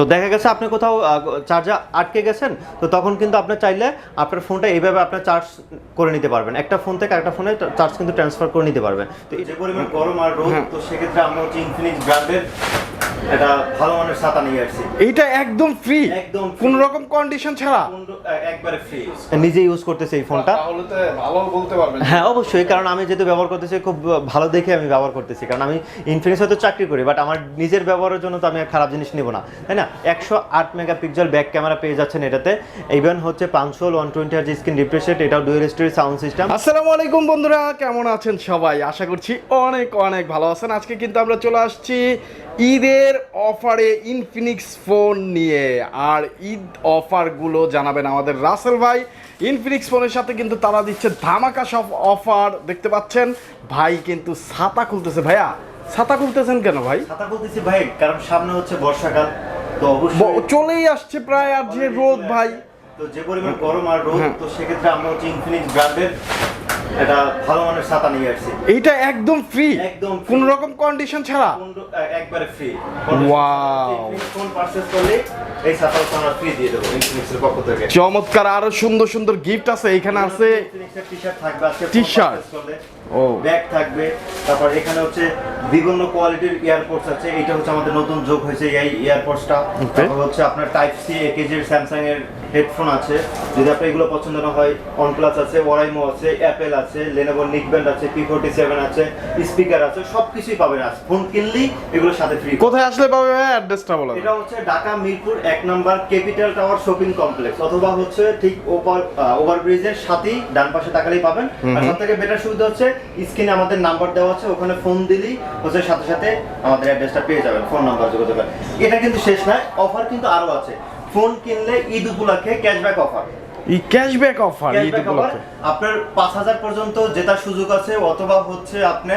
তো দেখা গেছে আপনি কোথাও চার্জার আটকে গেছেন তো তখন কিন্তু আপনি চাইলে আপনার ফোনটা এইভাবে আপনার চার্জ করে নিতে পারবেন। একটা ফোন থেকে একটা ফোনে চার্জ কিন্তু ট্রান্সফার করে নিতে পারবেন। তো এই যে পরিমাণ গরম আর রোদ তো সেক্ষেত্রে আমরা হচ্ছে ইনফিনিক্স ব্র্যান্ডের একটা ভালো মানের ছাতা নিয়ে আসছি। এইটা একদম ফ্রি একদম। কোন রকম কন্ডিশন ছাড়া। একবারে ফ্রি নিজে ইউজ করতেছে এই ফোনটা তাহলে তো ভালো বলতে পারবেন। হ্যাঁ অবশ্যই কারণ আমি যেহেতু ব্যবহার করতেছি খুব ভালো দেখে আমি ব্যবহার করতেছি। কারণ আমি ইনফিনিক্স হয়তো চাকরি করি বাট আমার নিজের ব্যবহারের জন্য তো আমি খারাপ জিনিস নেব না তাই না? একশো আট মেগাপিক্সেল ব্যাক ক্যামেরা পেয়ে যাচ্ছেন এটাতে। ইভেন হচ্ছে পাঁচশো ওয়ান টোয়েন্টি আর স্ক্রিন রিফ্রেশ রেট এটাও ডুয়েল স্টোরি সাউন্ড সিস্টেম আসসালামু আলাইকুম বন্ধুরা কেমন আছেন সবাই? আশা করছি অনেক অনেক ভালো আছেন। আজকে কিন্তু আমরা চলে আসছি ঈদের অফারে ইনফিনিক্স ফোন নিয়ে। আর ঈদ অফারগুলো জানাবেন আমাদের রাসেল ভাই। ইনফিনিক্স ফোনের সাথে কিন্তু তারা দিচ্ছে ধামাকা সব অফার। দেখতে পাচ্ছেন ভাই কিন্তু ছাতা খুলতেছে। ভাইয়া ছাতা খুলতেছেন কেন ভাই? ছাতা বলতেছি ভাই কারণ সামনে হচ্ছে বর্ষাকাল। তো অবশ্যই চলেই আসছে প্রায় আর যে রোদ ভাই। তো যে পরিমাণ গরম আর রোদ হ্যাঁ। তো সেক্ষেত্রে আমরা হচ্ছে ইনফিনিক্স ব্র্যান্ডের একটা ভালো মানের ছাতা নিয়ে আসছি। এইটা একদম ফ্রি একদম। কোন রকম কন্ডিশন ছাড়া। একবারে ফ্রি Wow. ফোন পারচেজ করলে এই আমরা ফ্রি দিয়ে দেবো ইনফিনিক্সের পক্ষ থেকে। চমৎকার আরও সুন্দর সুন্দর গিফট আছে। এখানে আছে টি-শার্ট থাকবে আজকে T-shirt? ও। ব্যাগ থাকবে। তারপর এখানে হচ্ছে বিভিন্ন কোয়ালিটির ইয়ারপোর্টস আছে। এটা হচ্ছে আমাদের নতুন যোগ হয়েছে এই ইয়ারপোর্টসটা তারপর হচ্ছে আপনার টাইপ সি একেজির স্যামসাং এর হেডফোন আছে। যদি আপনার এগুলো পছন্দ না হয় OnePlus আছে ওরাইমো আছে অ্যাপেল আছে লেনোভো নিকব্যান্ড আছে পি ফোর্টি সেভেন আছে স্পিকার আছে সব কিছুই পাবেন আজ। ফোন কিনলেই এগুলোর সাথে ফ্রি কোথায় আসলে পাবে ভাই? অ্যাড্রেসটা বলো। এটা হচ্ছে ঢাকা মিরপুর এক number capital tower shopping complex অথবা হচ্ছে ঠিক ওভার ওভারব্রিজের সাথেই ডান পাশে তাকালেই পাবেন। আর সব থেকে বেটার সুবিধা হচ্ছে স্ক্রিনে আমাদের নাম্বার দেওয়া আছে ওখানে ফোন দিলেই হচ্ছে সাথে সাথে আমাদের অ্যাড্রেসটা পেয়ে যাবেন ফোন নাম্বার যোগাযোগ। এটা কিন্তু শেষ নয় অফার কিন্তু আরও আছে। ফোন কিনলে ঈদ উপলক্ষে ক্যাশব্যাক অফার এই ক্যাশব্যাক অফার ঈদ উপলক্ষে। আপনার পাঁচ হাজার পর্যন্ত যেটা সুযোগ আছে অথবা হচ্ছে আপনি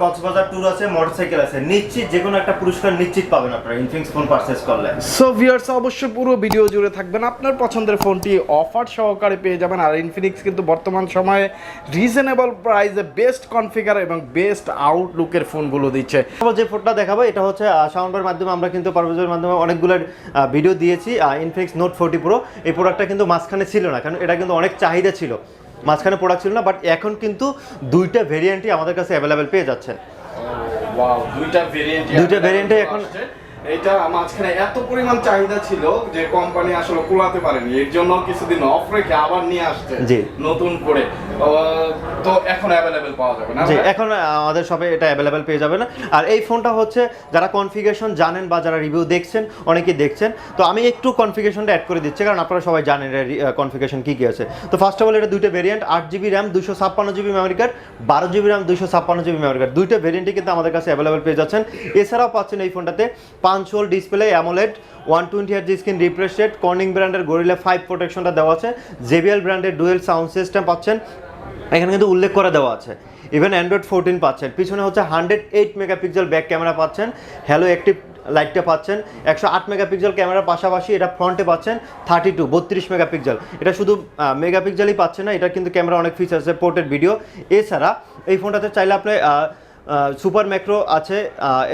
কক্সবাজার ট্যুর আছে মোটরসাইকেল আছে। নিশ্চিত যে কোনো একটা পুরস্কার নিশ্চিত পাবেন আপনার ইনফিনিক্স ফোন পারচেজ করলে। সো ভিউয়ার্স অবশ্যই পুরো ভিডিও জুড়ে থাকবেন। আপনার পছন্দের ফোনটি অফার সহকারে পেয়ে যাবেন। আর ইনফিনিক্স কিন্তু বর্তমান সময়ে রিজনেবল প্রাইসে বেস্ট কনফিগার এবং বেস্ট আউটলুকের ফোনগুলো দিচ্ছে। যে ফোনটা দেখাবো এটা হচ্ছে সাউন্ডের মাধ্যমে আমরা কিন্তু পারভেজের মাধ্যমে অনেকগুলো ভিডিও দিয়েছি ইনফিনিক্স নোট ফোর্টি প্রো এই প্রোডাক্টটা কিন্তু মাঝখানে ছিল না কারণ এটা কিন্তু অনেক চাহিদা ছিল। মাঝখানে প্রোডাক্ট ছিল না বাট এখন কিন্তু দুইটা ভেরিয়েন্টই আমাদের কাছে অ্যাভেলেবেল পেয়ে যাচ্ছেন দুইটা ভেরিয়েন্ট দুইটা variant-এ এখন- এটা মাঝখানে এত পরিমাণ চাহিদা ছিল যে কোম্পানি আসলে কুলাতে পারেনি। এর জন্য কিছুদিন অফ রেখে আবার নিয়ে আসছে। নতুন করে। তো এখন অ্যাভেলেবেল পাওয়া যাবে না জি এখন আমাদের সবে এটা অ্যাভেলেবেল পেয়ে আর এই ফোনটা হচ্ছে যারা কনফিগারেশন জানেন বা যারা রিভিউ দেখছেন অনেকেই দেখছেন। তো আমি একটু কনফিগারেশনটা অ্যাড করে দিচ্ছি কারণ আপনারা সবাই জানেন কনফিগারেশন কী কী আছে। তো ফার্স্ট অফ অল এটা দুইটা ভেরিয়েন্ট আট জিবি র্যাম দুশো ছাপ্পান্ন জিবি মেমোরি কার্ড বারো জিবি র্যাম দুশো ছাপ্পান্ন জিবি মেমোরি কার্ড দুইটা ভেরিয়েন্টই কিন্তু আমাদের কাছে অ্যাভেলেবেল পেয়ে যাচ্ছেন। এছাড়াও পাচ্ছেন এই ফোনটাতে punch hole display AMOLED one twenty hertz screen refresh rate Corning ব্র্যান্ডের গরিলা ফাইভ প্রোটেকশনটা দেওয়া আছে। জেবিএল ব্র্যান্ডের ডুয়েল সাউন্ড সিস্টেম পাচ্ছেন। এখানে কিন্তু উল্লেখ করে দেওয়া আছে। ইভেন অ্যান্ড্রয়েড ফোরটিন পাচ্ছেন। পিছনে হচ্ছে hundred eight megapixel back camera পাচ্ছেন। হ্যালো অ্যাক্টিভ লাইটটা পাচ্ছেন। একশো আট মেগাপিক্সেল ক্যামেরার পাশাপাশি এটা ফ্রন্টে পাচ্ছেন। থার্টি টু বত্রিশ মেগাপিক্সেল এটা শুধু মেগাপিক্সেলই পাচ্ছে না, এটা কিন্তু ক্যামেরা অনেক ফিচার আছে পোর্টেড ভিডিও এছাড়া এই ফোনটাতে চাইলে আপনি সুপার ম্যাক্রো আছে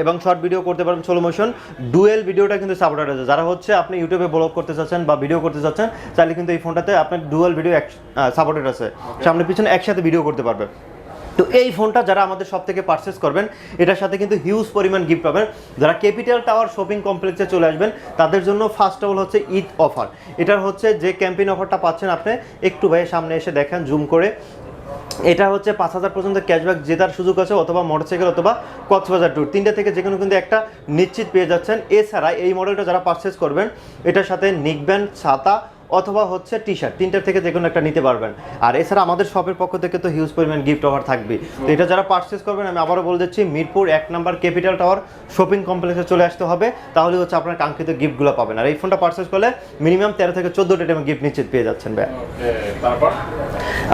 এবং শর্ট ভিডিও করতে পারবেন সোলো মোশন ডুয়েল ভিডিওটা কিন্তু সাপোর্টেড আছে। যারা হচ্ছে আপনি ইউটিউবে ব্লগ করতে চাচ্ছেন বা ভিডিও করতে চাচ্ছেন চাইলে কিন্তু এই ফোনটাতে আপনার ডুয়েল ভিডিও সাপোর্টেড আছে। সামনে পিছনে একসাথে ভিডিও করতে পারবে। তো এই ফোনটা যারা আমাদের সব থেকে পারচেস করবেন এটার সাথে কিন্তু হিউজ পরিমাণ গিফট পাবেন। যারা ক্যাপিটাল টাওয়ার শপিং কমপ্লেক্সে চলে আসবেন তাদের জন্য ফার্স্ট অফ অল হচ্ছে ঈদ অফার এটার হচ্ছে যে ক্যাম্পেইন অফারটা পাচ্ছেন আপনি একটু ভাই সামনে এসে দেখেন জুম করে। এটা হচ্ছে পাঁচ হাজার পর্যন্ত ক্যাশব্যাক জেতার সুযোগ আছে, অথবা মোটরসাইকেল অথবা কক্সবাজার ট্যুর তিনটা থেকে যে কোনো কিন্তু একটা নিশ্চিত পেয়ে যাচ্ছেন। এছাড়া এই মডেলটা যারা পারচেস করবেন, এটার সাথে নিকব্যান্ড ছাতা অথবা হচ্ছে টি শার্ট তিনটার থেকে যে কোনো একটা নিতে পারবেন। আর এছাড়া আমাদের শপের পক্ষ থেকে তো হিউজ পরিমাণ গিফট অফার থাকবে। তো এটা যারা পারচেস করবেন আমি আবারও বলে দিচ্ছি মিরপুর এক নাম্বার ক্যাপিটাল টাওয়ার শপিং কমপ্লেক্সে চলে আসতে হবে। তাহলে হচ্ছে আপনার কাঙ্ক্ষিত গিফটগুলো পাবেন। আর এই ফোনটা পারচেস করলে মিনিমাম তেরো থেকে চোদ্দোটা টাইমে গিফট নিশ্চিত পেয়ে যাচ্ছেন ভাই। তারপর?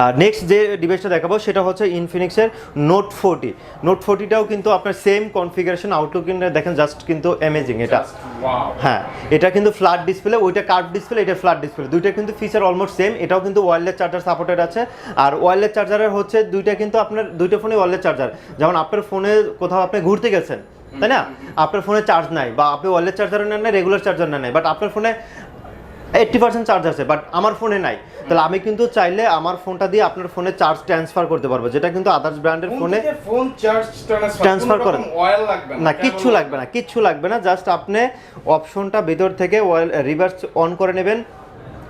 আর নেক্সট যে ডিভাইসটা দেখাবো সেটা হচ্ছে ইনফিনিক্সের নোট ফোরটি নোট ফোরটিটাও কিন্তু আপনার সেম কনফিগারেশন আউটলুক দেখেন জাস্ট কিন্তু অ্যামেজিং এটা। হ্যাঁ এটা কিন্তু ফ্ল্যাট ডিসপ্লে ওইটা কার্ভ ডিসপ্লে এটা ফ্ল্যাট ডিসপ্লে দুইটা কিন্তু ফিচার অলমোস্ট সেম এটাও কিন্তু ওয়্যারলেস চার্জার সাপোর্টেড আছে। আর ওয়্যারলেস চার্জারের হচ্ছে দুইটা কিন্তু আপনার দুইটা ফোনে ওয়্যারলেস চার্জার যেমন আপনার ফোনে কোথাও আপনি ঘুরতে গেছেন তাই না? আপনার ফোনে চার্জ নাই বা আপনি ওয়ারলেস চার্জার নেন না রেগুলার চার্জার নেন নাই বাট আপনার ফোনে এইট্টি পার্সেন্ট চার্জ আছে বাট আমার ফোনে নাই। তাহলে আমি কিন্তু চাইলে আমার ফোনটা দিয়ে আপনার ফোনে চার্জ ট্রান্সফার করতে পারব যেটা কিন্তু আদার্স ব্র্যান্ডের ফোনে ফোন চার্জ ট্রান্সফার করেন। না কিচ্ছু লাগবে না কিচ্ছু লাগবে না জাস্ট আপনি অপশনটা ভিতর থেকে রিভার্স অন করে নেবেন।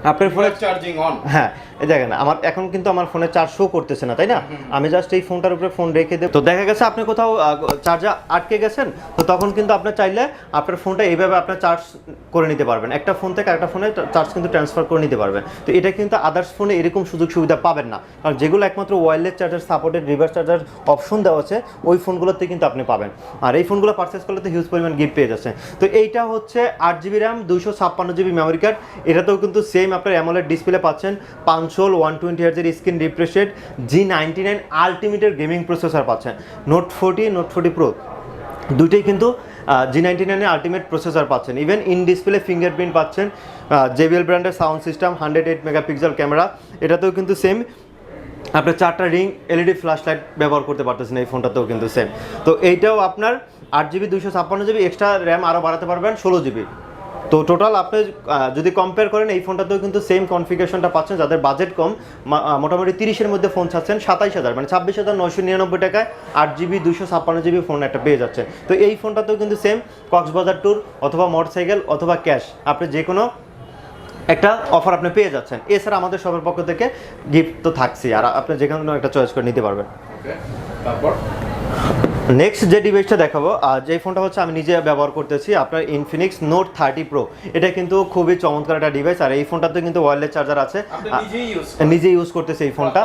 আপনার ফোনে চার্জিং অন হ্যাঁ দেখেন, আমার এখন কিন্তু আমার ফোনে চার্জ শো করতেছে না, তাই না? আমি জাস্ট এই ফোনটার উপরে ফোন রেখে দেব। তো দেখা গেছে আপনি কোথাও চার্জার আটকে গেছেন, তো তখন কিন্তু আপনি চাইলে আপনার ফোনটা এইভাবে আপনার চার্জ করে নিতে পারবেন। একটা ফোন থেকে একটা ফোনে চার্জ কিন্তু ট্রান্সফার করে নিতে পারবেন। তো এটা কিন্তু আদার্স ফোনে এরকম সুযোগ সুবিধা পাবেন না। কারণ যেগুলো একমাত্র wireless charger supported reverse charger option দেওয়া আছে, ওই ফোনগুলোতে কিন্তু আপনি পাবেন। আর এই ফোনগুলো পারচেস করলে তো হিউজ পরিমাণ গিফট পেয়ে যাচ্ছে তো এইটা হচ্ছে আট জিবি র্যাম দুশো ছাপ্পান্ন জিবি মেমোরি কার্ড এটাতেও কিন্তু সেম আপনার অ্যামোলেড ডিসপ্লে পাচ্ছেন পাঁচশোল one twenty হার্জের screen refresh rate G ninety nine আলটিমেটের gaming processor পাচ্ছেন। Note forty note forty pro দুইটাই কিন্তু জি নাইনটি নাইনের আলটিমেট প্রসেসর পাচ্ছেন। ইভেন ইন ডিসপ্লে ফিঙ্গারপ্রিন্ট পাচ্ছেন। জেবিএল ব্র্যান্ডের sound system hundred eight megapixel camera এটাতেও কিন্তু সেম আপনার চারটা রিং এলইডি ফ্ল্যাশ লাইট ব্যবহার করতে পারতেছেন এই ফোনটাতেও কিন্তু সেম তো এইটাও আপনার আট জিবি দুশো ছাপ্পান্ন জিবি এক্সট্রা র্যাম আরও বাড়াতে পারবেন, ষোলো জিবি তো টোটাল আপনি যদি কম্পেয়ার করেন, এই ফোনটাতেও কিন্তু সেম কনফিগারেশনটা পাচ্ছেন, যাদের বাজেট কম মোটামুটি তিরিশের মধ্যে ফোন চাচ্ছেন সাতাইশ হাজার মানে ছাব্বিশ হাজার নয়শো নিরানব্বই টাকায় আট জিবি দুশো ছাপ্পান্ন জিবি ফোন একটা পেয়ে যাচ্ছে তো এই ফোনটাতেও কিন্তু সেম কক্সবাজার ট্যুর অথবা মোটরসাইকেল অথবা ক্যাশ আপনি যে কোনো একটা অফার আপনি পেয়ে যাচ্ছেন। এছাড়া আমাদের সবার পক্ষ থেকে গিফট তো থাকছেই, আর আপনি যে কোনো একটা চয়েস করে নিতে পারবেন। তারপর? নেক্সট যে ডিভাইসটা দেখাবো আর যে ফোনটা হচ্ছে আমি নিজে ব্যবহার করতেছি আপনার ইনফিনিক্স নোট থার্টি প্রো এটা কিন্তু খুবই চমৎকার একটা ডিভাইস আর এই ফোনটাতে কিন্তু ওয়্যারলেস চার্জার আছে। নিজে ইউজ করতেছি এই ফোনটা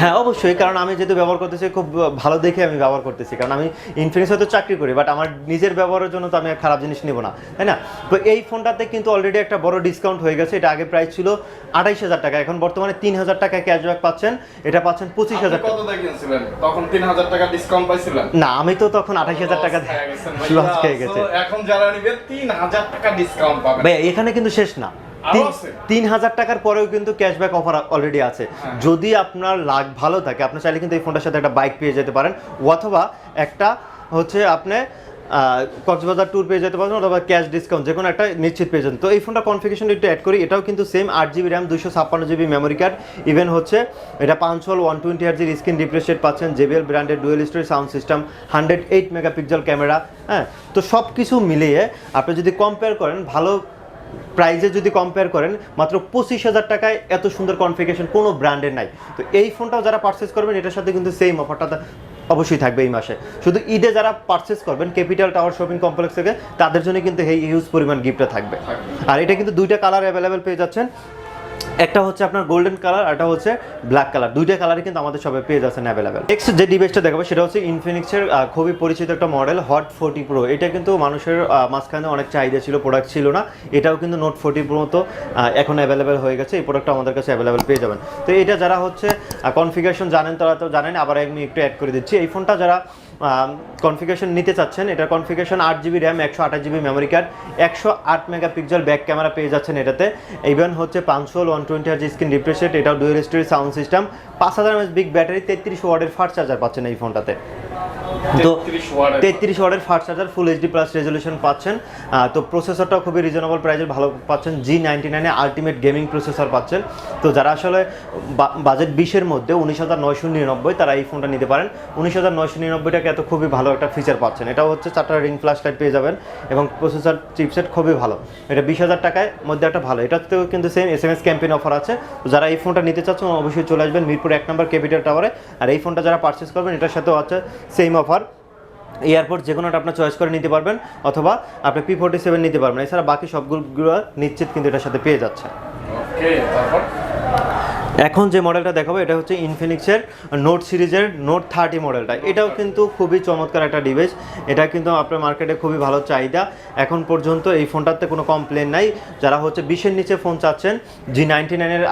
হ্যাঁ অবশ্যই কারণ আমি যেহেতু ব্যবহার করতেছি খুব ভালো দেখে আমি ব্যবহার করতেছি কারণ আমি ইনফিনিক্স হয়তো চাকরি করি বাট আমার নিজের ব্যবহারের জন্য তো আমি খারাপ জিনিস নেব না তাই না? তো এই ফোনটাতে কিন্তু অলরেডি একটা বড় ডিসকাউন্ট হয়ে গেছে এটা আগে প্রাইস ছিল আঠাইশ হাজার টাকা এখন বর্তমানে তিন হাজার টাকা ক্যাশব্যাক পাচ্ছেন এটা পাচ্ছেন পঁচিশ হাজার টাকা। তখন তিন হাজার টাকা ডিসকাউন্ট পাইছিলেন? না আমি তো তখন আঠাইশ হাজার টাকা। লস খেয়ে গেছে। এখন যারা নিবে তিন হাজার টাকা ডিসকাউন্ট পাবেন। ভাই এখানে কিন্তু শেষ না। তিন- হাজার টাকার পরেও কিন্তু ক্যাশব্যাক অফার অলরেডি আছে। হ্যাঁ। যদি আপনার লাগ ভালো থাকে আপনি চাইলে কিন্তু এই ফোনটার সাথে একটা বাইক পেয়ে যেতে পারেন। অথবা একটা হচ্ছে আপনি কক্সবাজার ট্যুর পেয়ে যেতে পারেন অথবা ক্যাশ ডিসকাউন্ট যে কোনো একটা নিশ্চিত পেয়ে যাবেন। তো এই ফোনটা কনফিগেশন একটু অ্যাড করি, এটাও কিন্তু সেম আট জিবি র্যাম দুশো ছাপ্পান্ন জিবি মেমোরি কার্ড ইভেন হচ্ছে, এটা পাঁচশোল ওয়ান টোয়েন্টি হার্জির স্ক্রিন রিফ্রেশেড পাচ্ছেন জেবিএল ব্র্যান্ডের dual stereo sound system hundred eight megapixel camera হ্যাঁ? তো সব কিছু মিলিয়ে আপনি যদি কম্পেয়ার করেন, ভালো প্রাইজে যদি কম্পেয়ার করেন, মাত্র পঁচিশ হাজার টাকায় এত সুন্দর কনফিগারেশন কোনো ব্র্যান্ডের নাই। তো এই ফোনটাও যারা পারচেস করবেন, এটার সাথে কিন্তু সেম অফারটা অবশ্যই থাকবে এই মাসে। শুধু ঈদে যারা পারচেস করবেন ক্যাপিটাল টাওয়ার শপিং কমপ্লেক্স থেকে, তাদের জন্য কিন্তু এই হিউজ পরিমাণ গিফটটা থাকবে। আর এটা কিন্তু দুইটা কালার অ্যাভেলেবেল পেয়ে যাচ্ছেন। একটা হচ্ছে আপনার গোল্ডেন কালার একটা হচ্ছে ব্ল্যাক কালার দুইটা কালারই কিন্তু আমাদের সবাই পেয়ে যাচ্ছেন অ্যাভেলেবেল নেক্সট যে ডিভাইসটা দেখাবো, সেটা হচ্ছে ইনফিনিক্সের খুবই পরিচিত একটা মডেল হট ফোর্টি প্রো এটা কিন্তু মানুষের মাঝখানে অনেক চাহিদা ছিল প্রোডাক্ট ছিল না। এটাও কিন্তু নোট ফোর্টি প্রো তো এখন অ্যাভেলেবেল হয়ে গেছে। এই প্রোডাক্টটা আমাদের কাছে অ্যাভেলেবেল পেয়ে যাবেন। তো এটা যারা হচ্ছে কনফিগারেশন জানেন, তারা তো জানেন, আবার আমি একটু অ্যাড করে দিচ্ছি। এই ফোনটা যারা কনফিগারেশন নিতে চাচ্ছেন এটা কনফিগারেশন আট জিবি র্যাম একশো আঠাশ জিবি মেমোরি কার্ড একশো আট মেগাপিক্সেল ব্যাক ক্যামেরা পেয়ে যাচ্ছেন এটাতে। ইভেন হচ্ছে পাঁচশো ওয়ান টোয়েন্টি আর স্ক্রিন রিফ্রেশেড এটাও ডুয়েল স্টোরি সাউন্ড সিস্টেম পাঁচ হাজার এমএস বিগ ব্যাটারি তেত্রিশ ওয়ার্ডের ফার্স্ট চার্জার পাচ্ছেন এই ফোনটাতে তো 33 ওয়াটের। তেত্রিশ ওয়ার্ডের fast charger full HD plus resolution পাচ্ছেন। তো প্রসেসরটাও খুবই রিজনেবল প্রাইসে ভালো পাচ্ছেন। জি নাইনটি নাইনে আলটিমেট গেমিং প্রসেসর পাচ্ছেন। তো যারা আসলে বাজেট বিশের মধ্যে উনিশ হাজার নয়শো নিরানব্বই তারা এই ফোনটা নিতে পারেন। উনিশ হাজার নয়শো নিরানব্বই টাকা এত খুবই ভালো একটা ফিচার পাচ্ছেন। এটাও হচ্ছে চারটা রিং ফ্ল্যাশ লাইট পেয়ে যাবেন এবং প্রসেসর চিপসেট খুবই ভালো। এটা বিশ হাজার টাকায় মধ্যে একটা ভালো। এটাতেও কিন্তু same S M S campaign offer আছে। তো যারা এই ফোনটা নিতে চাচ্ছেন অবশ্যই চলে আসবেন মিরপুর এক নম্বর ক্যাপিটাল টাওয়ারে আর এই ফোনটা যারা পারচেস করবেন এটার সাথেও আছে সেম অফার এয়ারপোর্ট যে কোনোটা আপনার চয়েস করে নিতে পারবেন, অথবা আপনি পি ফোর্টি সেভেন নিতে পারবেন। এছাড়া বাকি সবগুলো নিশ্চিত কিন্তু এটার সাথে পেয়ে যাচ্ছে এখন যে মডেলটা দেখাবো, এটা হচ্ছে ইনফিনিক্সের নোট সিরিজের নোট থার্টি মডেলটা এটাও কিন্তু খুবই চমৎকার একটা ডিভাইস এটা কিন্তু আপনার মার্কেটে খুবই ভালো চাহিদা। এখন পর্যন্ত এই ফোনটাতে কোনো কমপ্লেন নাই। যারা হচ্ছে বিশের নিচে ফোন চাচ্ছেন জি নাইনটি নাইনের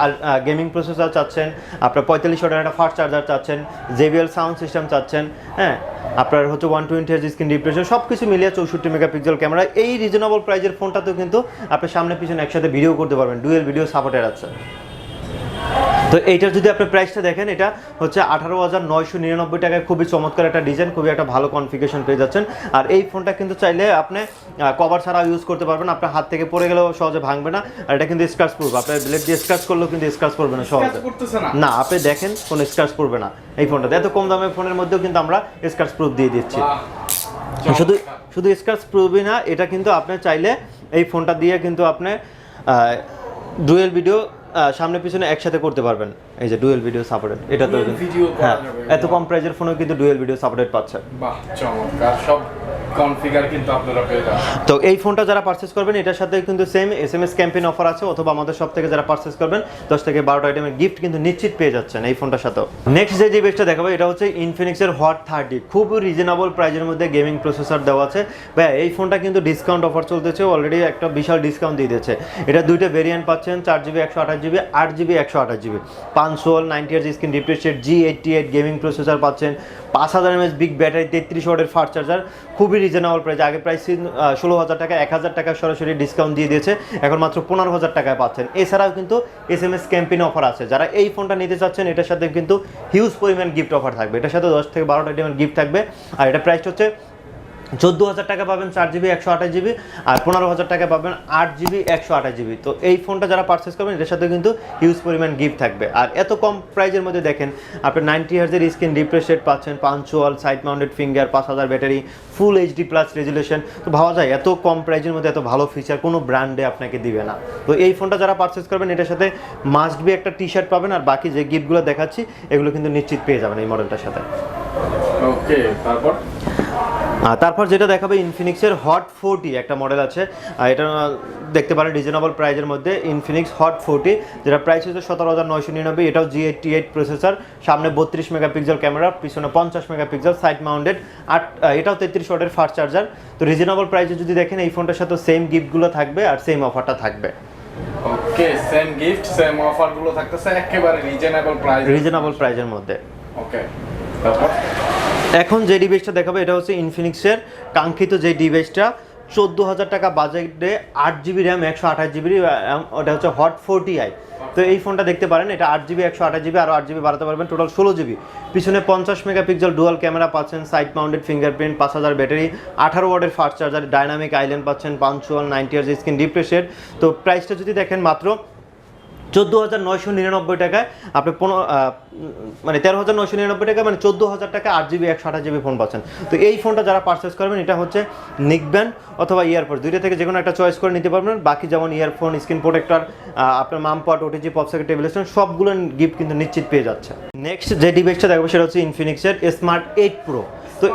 গেমিং প্রসেসর চাচ্ছেন, আপনার পঁয়তাল্লিশ ওয়াটের একটা ফাস্ট চার্জার চাচ্ছেন জেবিএল সাউন্ড সিস্টেম চাচ্ছেন হ্যাঁ? আপনার হচ্ছে one twenty hertz screen refresh rate সব কিছু মিলিয়ে চৌষট্টি মেগাপিক্সেল ক্যামেরা এই রিজনেবল প্রাইজের ফোনটাতেও কিন্তু আপনি সামনে পিছনে একসাথে ভিডিও করতে পারবেন ডুয়েল ভিডিও সাপোর্টের আছে। তো এইটার যদি আপনি প্রাইসটা দেখেন এটা হচ্ছে আঠারো হাজার নয়শো নিরানব্বই টাকায় খুবই চমৎকার একটা ডিজাইন খুবই একটা ভালো কনফিগারেশন পেয়ে যাচ্ছেন। আর এই ফোনটা কিন্তু চাইলে আপনি কভার ছাড়া ইউজ করতে পারবেন। আপনার হাত থেকে পড়ে গেলেও সহজে ভাঙবে না। আর এটা কিন্তু স্ক্রাচ প্রুফ আপনার ব্লেড দিয়ে স্ক্রাচ করলেও কিন্তু স্ক্রাচ করবে না সহজে। না। আপনি দেখেন কোনো স্ক্রাচ পড়বে না এই ফোনটাতে এত কম দামের ফোনের মধ্যেও কিন্তু আমরা স্ক্রাচ প্রুফ দিয়ে দিচ্ছি। শুধু শুধু স্ক্রাচ প্রুফই না এটা কিন্তু আপনি চাইলে এই ফোনটা দিয়ে কিন্তু আপনি ডুয়েল ভিডিও সামনে পিছনে একসাথে করতে পারবেন। এই যে ডুয়েল ভিডিও সাপোর্টেড এটা তো হ্যাঁ এত কম প্রাইজের ফোনেও কিন্তু ডুয়েল ভিডিও সাপোর্টেড পাচ্ছে। বাহ চমৎকার সব কনফিগার কিন্তু আপনারা পেয়ে যাবেন। তো এই ফোনটা যারা পারচেস করবেন, এটার সাথে কিন্তু same S M S campaign offer আছে, অথবা আমাদের সব থেকে যারা পারচেস করবেন, দশ থেকে বারোটা আইটেমের গিফট কিন্তু নিশ্চিত পেয়ে যাচ্ছেন এই ফোনটার সাথেও। নেক্সট যে ডিভাইসটা দেখাবো, এটা হচ্ছে ইনফিনিক্সের হট থার্টি খুব রিজনেবল প্রাইজের মধ্যে গেমিং প্রসেসর দেওয়া আছে। ভাই এই ফোনটা কিন্তু ডিসকাউন্ট অফার চলতেছে অলরেডি একটা বিশাল ডিসকাউন্ট দিয়ে দিয়েছে। এটা দুইটা ভেরিয়েন্ট পাচ্ছেন, চার জিবি একশো আঠাশ জিবি আট জিবি একশো আঠাশ জিবি পাঁচশো ninety hertz screen refresh rate G eighty eight gaming processor পাচ্ছেন। পাঁচ হাজার এমএস বিগ ব্যাটারি তেত্রিশ ওয়াটের ফাস্ট চার্জার খুবই রিজনেবল প্রাইস আগে প্রাইস ষোলো হাজার টাকা, এক হাজার টাকা সরাসরি ডিসকাউন্ট দিয়ে দিয়েছে। এখন মাত্র পনেরো হাজার টাকায় পাচ্ছেন। এছাড়াও কিন্তু S M S campaign offer আছে। যারা এই ফোনটা নিতে চাচ্ছেন, এটার সাথে কিন্তু হিউজ পরিমাণ গিফট অফার থাকবে। এটার সাথে দশ থেকে বারোটা ডিমের গিফট থাকবে। আর এটা প্রাইস হচ্ছে চোদ্দ হাজার টাকা পাবেন চার জিবি, একশো আঠাশ জিবি আর পনেরো হাজার টাকা পাবেন আট জিবি, একশো আঠাশ জিবি। তো এই ফোনটা যারা পারচেস করবেন, এটার সাথে কিন্তু হিউজ পরিমাণ গিফট থাকবে। আর এত কম প্রাইজের মধ্যে দেখেন, আপনি নাইনটি হার্জের স্ক্রিন রিফ্রেশ পাচ্ছেন punch hole side mounted finger পাঁচ হাজার battery full HD plus resolution তো ভাবা যায়, এত কম প্রাইজের মধ্যে এত ভালো ফিচার কোনো ব্র্যান্ডে আপনাকে দিবে না। তো এই ফোনটা যারা পারচেস করবেন, এটার সাথে মাস্ট বি একটা টি শার্ট পাবেন আর বাকি যে গিফটগুলো দেখাচ্ছি, এগুলো কিন্তু নিশ্চিত পেয়ে যাবেন এই মডেলটার সাথে। ওকে তারপর? তারপর যেটা দেখাবে ইনফিনিক্সের হট ফোরটি একটা মডেল আছে। এটা দেখতে পারেন রিজনেবল প্রাইজের মধ্যে ইনফিনিক্স হট ফোরটি যেটা প্রাইস হচ্ছে সতেরো হাজার নয়শো নিরানব্বই এটাও জি এইটটি এইট প্রসেসর সামনে বত্রিশ মেগাপিক্সেল ক্যামেরা পিছনে পঞ্চাশ মেগাপিক্সেল সাইড মাউন্টেড আট এটাও তেত্রিশ ওয়াটের ফাস্ট চার্জার তো রিজনেবল প্রাইসে যদি দেখেন এই ফোনটার সাথে সেম গিফটগুলো থাকবে আর সেম অফারটা থাকবে। ওকে সেম গিফট সেম অফারগুলো থাকতেছে একেবারে রিজনেবল প্রাইস রিজনেবল প্রাইজের মধ্যে। ওকে তারপর? এখন যে ডিভাইসটা দেখাবে, এটা হচ্ছে ইনফিনিক্সের কাঙ্ক্ষিত যে ডিভাইসটা চোদ্দ হাজার টাকা বাজেটে আট জিবি র্যাম একশো আঠাশ জিবি ওটা হচ্ছে হট ফোরটি আই তো এই ফোনটা দেখতে পারেন, এটা আট জিবি একশো আঠাশ জিবি আরও আট জিবি বাড়াতে পারবেন টোটাল ষোলো জিবি পিছনে পঞ্চাশ মেগাপিক্সেল ডুয়াল ক্যামেরা পাচ্ছেন সাইড মাউন্টেড ফিঙ্গারপ্রিন্ট পাঁচ হাজার ব্যাটারি আঠারো ওয়ার্ডের ফাস্ট চার্জার ডাইনামিক আইল্যান্ড পাচ্ছেন punch hole ninety hertz screen refresh rate তো প্রাইসটা যদি দেখেন মাত্র চোদ্দ হাজার নয়শো নিরানব্বই টাকায় আপনি পনেরো মানে তেরো হাজার নয়শো নিরানব্বই টাকা মানে চোদ্দ হাজার টাকা আট জিবি, একশো আঠাশ জিবি ফোন পাচ্ছেন। তো এই ফোনটা যারা পারচেস করবেন, এটা হচ্ছে নিকব্যান্ড অথবা ইয়ারপড দুইটা থেকে যে কোনো একটা চয়েস করে নিতে পারবেন। বাকি যেমন ইয়ারফোন স্ক্রিন প্রোটেক্টর আপনার মামপট ওটিজি পপসেকেট টেবিল স্ট্যান্ড সবগুলো গিফট কিন্তু নিশ্চিত পেয়ে যাচ্ছে। নেক্সট যে ডিভাইসটা দেখব, সেটা হচ্ছে ইনফিনিক্সের স্মার্ট এইট প্রো তো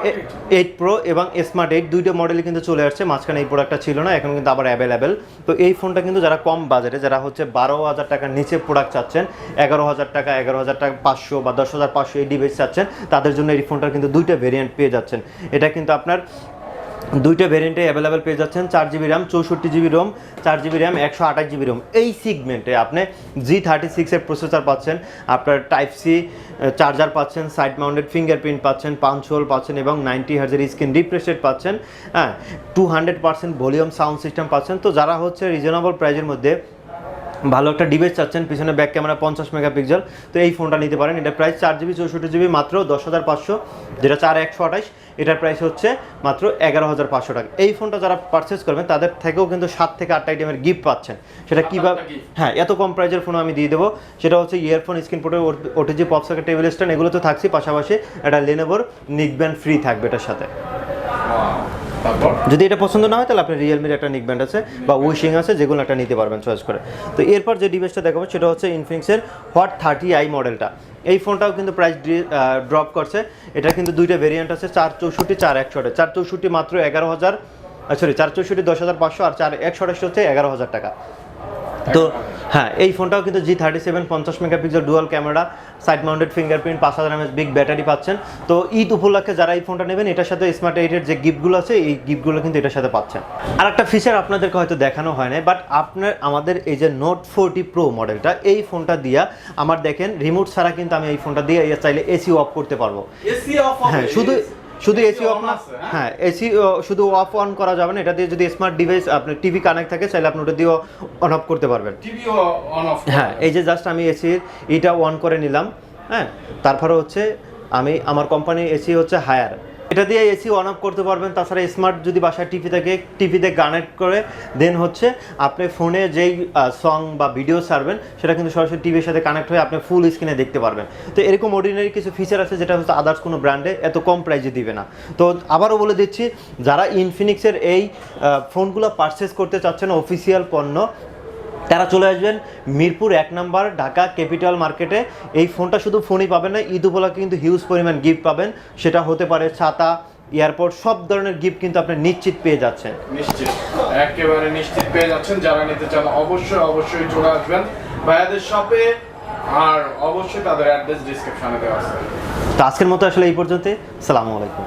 এইট প্রো এবং স্মার্ট এইট দুইটা মডেলই কিন্তু চলে আসছে। মাঝখানে এই প্রোডাক্টটা ছিল না, এখন কিন্তু আবার অ্যাভেলেবেল তো এই ফোনটা কিন্তু যারা কম বাজারে যারা হচ্ছে বারো হাজার টাকার নিচে প্রোডাক্ট চাচ্ছেন, এগারো হাজার টাকা, এগারো হাজার টাকা, পাঁচশো বা দশ হাজার পাঁচশো এই ডিভাইস চাচ্ছেন, তাদের জন্য এই ফোনটার কিন্তু দুইটা ভেরিয়েন্ট পেয়ে যাচ্ছেন। এটা কিন্তু আপনার দুইটা ভেরিয়েন্টে অ্যাভেলেবেল পেয়ে যাচ্ছেন। চার জিবি র্যাম চৌষট্টি জিবি রোম চার জিবি র্যাম একশো আঠাশ জিবি রোম এই সিগমেন্টে আপনি জি থার্টি সিক্সের প্রসেসর পাচ্ছেন, আপনার টাইপ সি চার্জার পাচ্ছেন সাইড মাউন্টেড ফিঙ্গারপ্রিন্ট পাচ্ছেন পাঞ্চ হোল পাচ্ছেন এবং নাইনটি হার্জের স্ক্রিন রিফ্রেশেড পাচ্ছেন। হ্যাঁ two hundred percent volume sound system পাচ্ছেন। তো যারা হচ্ছে রিজনেবল প্রাইজের মধ্যে ভালো একটা ডিভাইস চাচ্ছেন পিছনে ব্যাক ক্যামেরা পঞ্চাশ মেগাপিক্সেল তো এই ফোনটা নিতে পারেন এটা প্রাইস চার জিবি চৌষট্টি জিবি মাত্র দশ হাজার পাঁচশো যেটা চার একশো আঠাশ এটার প্রাইস হচ্ছে মাত্র এগারো হাজার পাঁচশো টাকা। এই ফোনটা যারা পারচেস করবেন তাদের থেকেও কিন্তু সাত থেকে আটটা আইটেমের গিফট পাচ্ছেন। সেটা কীভাবে হ্যাঁ এত কম প্রাইজের ফোন আমি দিয়ে দেবো। সেটা হচ্ছে ইয়ারফোন স্ক্রিন পোর্টে ওটিজি পপসকেট টেবিল স্ট্যান্ড এগুলো তো থাকছে। পাশাপাশি একটা লেনেভোর নিকব্যান্ড ফ্রি থাকবে এটার সাথে. তারপর? যদি এটা পছন্দ না হয় তাহলে আপনার রিয়েলমির একটা নিক ব্যান্ড আছে বা উইশিং আছে যেগুলো একটা নিতে পারবেন চয়েস করে। তো এরপর যে ডিভাইসটা দেখাবো সেটা হচ্ছে ইনফিনিক্সের হট থার্টি আই মডেলটা এই ফোনটাও কিন্তু প্রাইস ড্রপ করছে। এটা কিন্তু দুইটা ভেরিয়েন্ট আছে চার চৌষট্টি চার একশোটে চার চৌষট্টি মাত্র এগারো হাজার সরি চার চৌষট্টি দশ হাজার পাঁচশো আর চার একশো আঠাশি হচ্ছে এগারো হাজার টাকা। তো হ্যাঁ এই ফোনটাও কিন্তু জি থার্টি সেভেন পঞ্চাশ megapixel dual camera side mounted fingerprint পাঁচ হাজার এমএস বিগ ব্যাটারি পাচ্ছেন। তো ঈদ উপলক্ষে যারা এই ফোনটা নেবেন এটার সাথে স্মার্ট এইটের যে গিফটগুলো আছে এই গিফটগুলো কিন্তু এটার সাথে পাচ্ছেন। আর একটা ফিচার আপনাদেরকে হয়তো দেখানো হয় না বাট আপনার আমাদের এই যে নোট ফোরটি প্রো মডেলটা এই ফোনটা দিয়া আমার দেখেন রিমোট ছাড়া কিন্তু আমি এই ফোনটা দিয়ে চাইলে এসি অফ করতে পারব। এসি অফ হ্যাঁ শুধু শুধু এসি অফ না হ্যাঁ? হ্যাঁ এসি শুধু অফ অন করা যাবে না এটা দিয়ে যদি স্মার্ট ডিভাইস আপনি টিভি কানেক্ট থাকে তাহলে আপনি ওটা দিয়েও অন অফ করতে পারবেন। টিভি অন অফ হ্যাঁ এই যে জাস্ট আমি এসির এটা অন করে নিলাম হ্যাঁ তারপরে হচ্ছে আমি আমার কোম্পানি এসি হচ্ছে হায়ার এটা দিয়ে এসি অন অফ করতে পারবেন। তাছাড়া স্মার্ট যদি বাসায় টিভি থাকে টিভিতে কানেক্ট করে দেন হচ্ছে আপনি ফোনে যেই সং বা ভিডিও ছাড়বেন, সেটা কিন্তু সরাসরি টিভির সাথে কানেক্ট হয়ে আপনি ফুল স্ক্রিনে দেখতে পারবেন। তো এরকম অর্ডিনারি কিছু ফিচার আছে যেটা হচ্ছে আদার্স কোনো ব্র্যান্ডে এত কম প্রাইজে দিবে না। তো আবারও বলে দিচ্ছি, যারা ইনফিনিক্সের এই ফোনগুলো পারচেস করতে চাচ্ছেন অফিসিয়াল পণ্য তারা চলে আসবেন মিরপুর এক নাম্বার ঢাকা ক্যাপিটাল মার্কেটে। এই ফোনটা শুধু ফোনই পাবেন না ঈদ উপলক্ষে কিন্তু হিউজ পরিমাণ গিফট পাবেন। সেটা হতে পারে ছাতা এয়ারপোর্ট সব ধরনের গিফট কিন্তু আপনি নিশ্চিত পেয়ে যাচ্ছেন। নিশ্চিত একেবারে নিশ্চিত পেয়ে যাচ্ছেন। যারা নিতে চান অবশ্যই অবশ্যই চলে আসবেন। ভাইয়াদের শপে আর অবশ্যই তাদের অ্যাড্রেস ডিসক্রিপশনে দেওয়া আছে। তো আজকের মতো আসলে এই পর্যন্ত সালামু আলাইকুম।